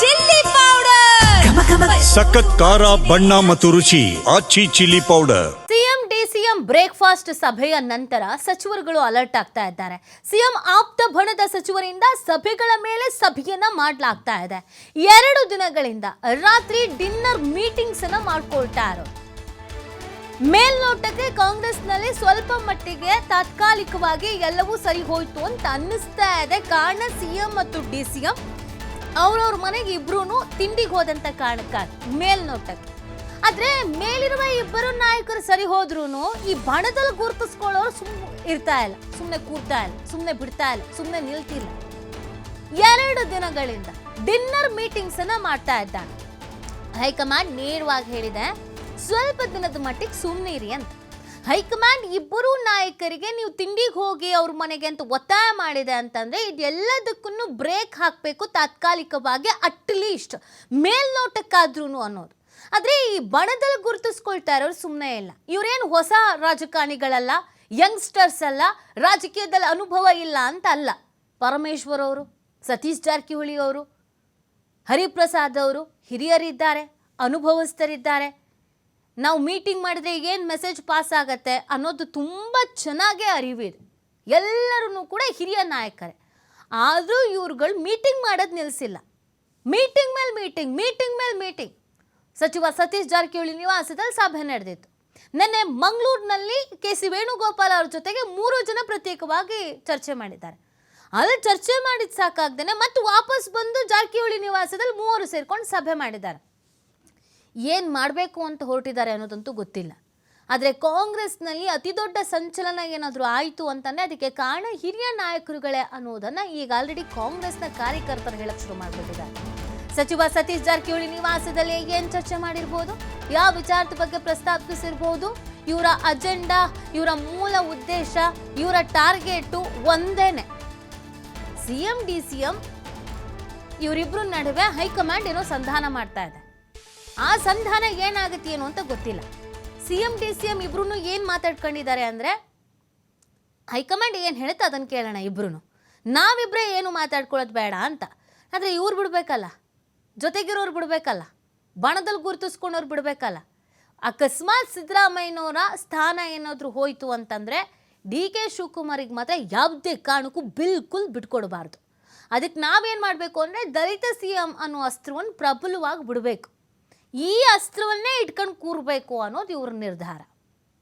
Chilli powder. ಸಖತ್ ಖಾರ ಬಣ್ಣ ಮತ್ತು ರುಚಿ Aachi chilli powder. CM DCM breakfast ಸಭೆಯ ನಂತರ ಸಚಿವರುಗಳು ಅಲರ್ಟ್ ಆಗ್ತಾ ಇದ್ದಾರೆ. ಸಿಎಂ ಆಪ್ತ ಬಣದ ಸಚಿವರಿಂದ ಸಭೆಗಳ ಮೇಲೆ ಸಭೆಯನ್ನ ಮಾಡಲಾಗ್ತಾ ಇದೆ. ಎರಡು ದಿನಗಳಿಂದ ರಾತ್ರಿ ಡಿನ್ನರ್ ಮೀಟಿಂಗ್ಸ್ ಅನ್ನ ಮಾಡ್ಕೊಳ್ತಾ ಇರೋದು ಮೇಲ್ನೋಟಕ್ಕೆ ಕಾಂಗ್ರೆಸ್ನಲ್ಲಿ ಸ್ವಲ್ಪ ಮಟ್ಟಿಗೆ ತಾತ್ಕಾಲಿಕವಾಗಿ ಎಲ್ಲವೂ ಸರಿ ಹೋಯ್ತು ಅಂತ ಅನ್ನಿಸ್ತಾ ಇದೆ. ಕಾರಣ ಸಿಎಂ ಮತ್ತು ಡಿ ಸಿಎಂ ಅವ್ರವ್ರ ಮನೆಗೆ ಇಬ್ರು ತಿಂಡಿಗೆ ಹೋದಂತ ಕಾರಣಕ್ಕಾಗಿ ಮೇಲ್ನೋಟಕ್ಕೆ. ಆದ್ರೆ ಮೇಲಿರುವ ಇಬ್ಬರು ನಾಯಕರು ಸರಿ ಹೋದ್ರು ಈ ಬಣದಲ್ಲಿ ಗುರುತಿಸ್ಕೊಳ್ಳೋರು ಸುಮ್ ಇರ್ತಾ ಇಲ್ಲ. ಸುಮ್ಮನೆ ಕೂರ್ತಾ ಇಲ್ಲ ಸುಮ್ಮನೆ ಬಿಡ್ತಾ ಇಲ್ಲ ಸುಮ್ಮನೆ ನಿಲ್ತಿಲ್ಲ. ಎರಡು ದಿನಗಳಿಂದ ಡಿನ್ನರ್ ಮೀಟಿಂಗ್ಸ್ ಅನ್ನ ಮಾಡ್ತಾ ಇದ್ದಾನೆ. ಹೈಕಮಾಂಡ್ ನೇರವಾಗಿ ಹೇಳಿದೆ, ಸ್ವಲ್ಪ ದಿನದ ಮಟ್ಟಿಗೆ ಸುಮ್ಮನೆ ಇರಿ ಅಂತ. ಹೈಕಮಾಂಡ್ ಇಬ್ಬರು ನಾಯಕರಿಗೆ ನೀವು ತಿಂಡಿಗೆ ಹೋಗಿ ಅವ್ರ ಮನೆಗೆ ಅಂತ ಒತ್ತಾಯ ಮಾಡಿದೆ ಅಂತಂದ್ರೆ ಇದೆಲ್ಲದಕ್ಕೂ ಬ್ರೇಕ್ ಹಾಕಬೇಕು ತಾತ್ಕಾಲಿಕವಾಗಿ ಅಟ್ಲೀಸ್ಟ್ ಮೇಲ್ನೋಟಕ್ಕಾದ್ರೂ ಅನ್ನೋದು. ಆದರೆ ಈ ಬಣದಲ್ಲಿ ಗುರುತಿಸ್ಕೊಳ್ತಾ ಇರೋರು ಸುಮ್ಮನೆ ಇಲ್ಲ. ಇವರೇನು ಹೊಸ ರಾಜಕಾರಣಿಗಳಲ್ಲ ಯಂಗ್ಸ್ಟರ್ಸ್ ಅಲ್ಲ, ರಾಜಕೀಯದಲ್ಲಿ ಅನುಭವ ಇಲ್ಲ ಅಂತ ಅಲ್ಲ. ಪರಮೇಶ್ವರ್ ಅವರು, ಸತೀಶ್ ಜಾರಕಿಹೊಳಿ ಅವರು, ಹರಿಪ್ರಸಾದ್ ಅವರು, ಹಿರಿಯರಿದ್ದಾರೆ, ಅನುಭವಸ್ಥರಿದ್ದಾರೆ. ನಾವು ಮೀಟಿಂಗ್ ಮಾಡಿದ್ರೆ ಏನು ಮೆಸೇಜ್ ಪಾಸ್ ಆಗತ್ತೆ ಅನ್ನೋದು ತುಂಬ ಚೆನ್ನಾಗೇ ಅರಿವಿದೆ ಎಲ್ಲರೂ ಕೂಡ ಹಿರಿಯ ನಾಯಕರೇ. ಆದರೂ ಇವ್ರುಗಳು ಮೀಟಿಂಗ್ ಮಾಡೋದು ನಿಲ್ಲಿಸಿಲ್ಲ ಮೀಟಿಂಗ್ ಮೇಲೆ ಮೀಟಿಂಗ್ ಮೀಟಿಂಗ್ ಮೇಲೆ ಮೀಟಿಂಗ್. ಸಚಿವ ಸತೀಶ್ ಜಾರಕಿಹೊಳಿ ನಿವಾಸದಲ್ಲಿ ಸಭೆ ನಡೆದಿತ್ತು. ನಿನ್ನೆ ಮಂಗಳೂರಿನಲ್ಲಿ ಕೆ ಸಿ ವೇಣುಗೋಪಾಲ್ ಅವ್ರ ಜೊತೆಗೆ ಮೂರು ಜನ ಪ್ರತ್ಯೇಕವಾಗಿ ಚರ್ಚೆ ಮಾಡಿದ್ದಾರೆ. ಅಲ್ಲಿ ಚರ್ಚೆ ಮಾಡಿದ ಸಾಕಾಗ್ದೇನೆ ಮತ್ತು ವಾಪಸ್ ಬಂದು ಜಾರಕಿಹೊಳಿ ನಿವಾಸದಲ್ಲಿ ಮೂವರು ಸೇರ್ಕೊಂಡು ಸಭೆ ಮಾಡಿದ್ದಾರೆ. ಏನು ಮಾಡಬೇಕು ಅಂತ ಹೊರಟಿದ್ದಾರೆ ಅನ್ನೋದಂತೂ ಗೊತ್ತಿಲ್ಲ. ಆದರೆ ಕಾಂಗ್ರೆಸ್ನಲ್ಲಿ ಅತಿ ದೊಡ್ಡ ಸಂಚಲನ ಏನಾದರೂ ಆಯಿತು ಅಂತಂದರೆ ಅದಕ್ಕೆ ಕಾರಣ ಹಿರಿಯ ನಾಯಕರುಗಳೇ ಅನ್ನೋದನ್ನು ಈಗ ಆಲ್ರೆಡಿ ಕಾಂಗ್ರೆಸ್ನ ಕಾರ್ಯಕರ್ತರು ಹೇಳಕ್ಕೆ ಶುರು ಮಾಡಿಬಿಟ್ಟಿದ್ದಾರೆ. ಸಚಿವ ಸತೀಶ್ ಜಾರಕಿಹೊಳಿ ನಿವಾಸದಲ್ಲಿ ಏನು ಚರ್ಚೆ ಮಾಡಿರ್ಬೋದು? ಯಾವ ವಿಚಾರದ ಬಗ್ಗೆ ಪ್ರಸ್ತಾಪಿಸಿರ್ಬೋದು? ಇವರ ಅಜೆಂಡಾ, ಇವರ ಮೂಲ ಉದ್ದೇಶ, ಇವರ ಟಾರ್ಗೆಟು ಒಂದೇನೆ. C M D C M ಇವರಿಬ್ಬರ ನಡುವೆ ಹೈಕಮಾಂಡ್ ಏನೋ ಸಂಧಾನ ಮಾಡ್ತಾ ಇದೆ. ಆ ಸಂಧಾನ ಏನಾಗುತ್ತೆ ಏನು ಅಂತ ಗೊತ್ತಿಲ್ಲ. C M D C M ಇಬ್ರು ಏನು ಮಾತಾಡ್ಕೊಂಡಿದ್ದಾರೆ ಅಂದರೆ, ಹೈಕಮಾಂಡ್ ಏನು ಹೇಳುತ್ತೆ ಅದನ್ನು ಕೇಳೋಣ ಇಬ್ರು ನಾವಿಬ್ಬರೇ ಏನು ಮಾತಾಡ್ಕೊಳ್ಳೋದು ಬೇಡ ಅಂತ. ಆದರೆ ಇವ್ರು ಬಿಡಬೇಕಲ್ಲ. ಜೊತೆಗಿರೋರು ಬಿಡಬೇಕಲ್ಲ. ಬಣದಲ್ಲಿ ಗುರುತಿಸ್ಕೊಂಡವ್ರು ಬಿಡಬೇಕಲ್ಲ. ಅಕಸ್ಮಾತ್ ಸಿದ್ದರಾಮಯ್ಯನವರ ಸ್ಥಾನ ಏನಾದರೂ ಹೋಯಿತು ಅಂತಂದರೆ ಡಿ ಕೆ ಶಿವಕುಮಾರಿಗೆ ಮಾತ್ರ ಯಾವುದೇ ಕಾರಣಕ್ಕೂ ಬಿಲ್ಕುಲ್ ಬಿಟ್ಕೊಡಬಾರ್ದು. ಅದಕ್ಕೆ ನಾವೇನು ಮಾಡಬೇಕು ಅಂದರೆ ದಲಿತ ಸಿ ಎಂ ಅನ್ನೋ ಅಸ್ತ್ರವನ್ನು ಪ್ರಬಲವಾಗಿ ಬಿಡಬೇಕು. ಈ ಅಸ್ತ್ರವನ್ನೇ ಇಟ್ಕೊಂಡು ಕೂರಬೇಕು ಅನ್ನೋದು ಇವ್ರ ನಿರ್ಧಾರ.